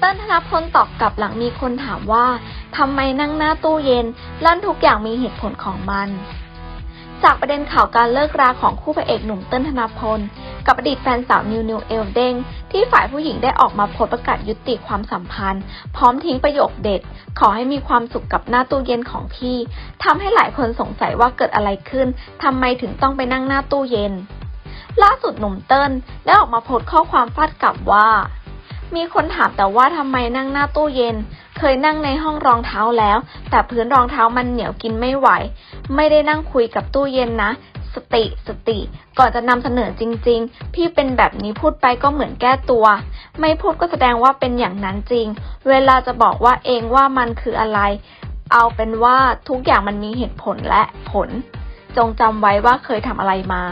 เติ้ลธนพลตอบกลับหลังมีคนถามว่าทำไมนั่งหน้าตู้เย็นลั่นทุกอย่างมีเหตุผลของมัน จากประเด็นข่าวการเลิกราของคู่พระเอกหนุ่มเติ้ลธนพล กับอดีตแฟนสาวนิวนิวเอลเด้งที่ฝ่ายผู้หญิงได้ออกมาโพสประกาศยุติความสัมพันธ์ พร้อมทิ้งประโยคเด็ด ขอให้มีความสุขกับหน้าตู้เย็นของพี่ทำให้หลายคนสงสัยว่าเกิดอะไรขึ้นทำไมถึงต้องไปนั่งหน้าตู้เย็น ล่าสุดหนุ่มเติ้ลได้ออกมาโพสข้อความฟาดกลับว่า มีคนถามแต่ว่าทำไมนั่งหน้าตู้เย็น เคยนั่งในห้องรองเท้าแล้ว แต่พื้นรองเท้ามันเหนียวกินไม่ไหว ไม่ได้นั่งคุยกับตู้เย็นนะ สติสติ ก่อนจะนำเสนอจริง ๆ พี่เป็นแบบนี้พูดไปก็เหมือนแก้ตัว ไม่พูดก็แสดงว่าเป็นอย่างนั้นจริง เวลาจะบอกว่าเองว่ามันคืออะไร เอาเป็นว่าทุกอย่างมันมีเหตุผลและผล จงจำไว้ว่าเคยทำอะไรมา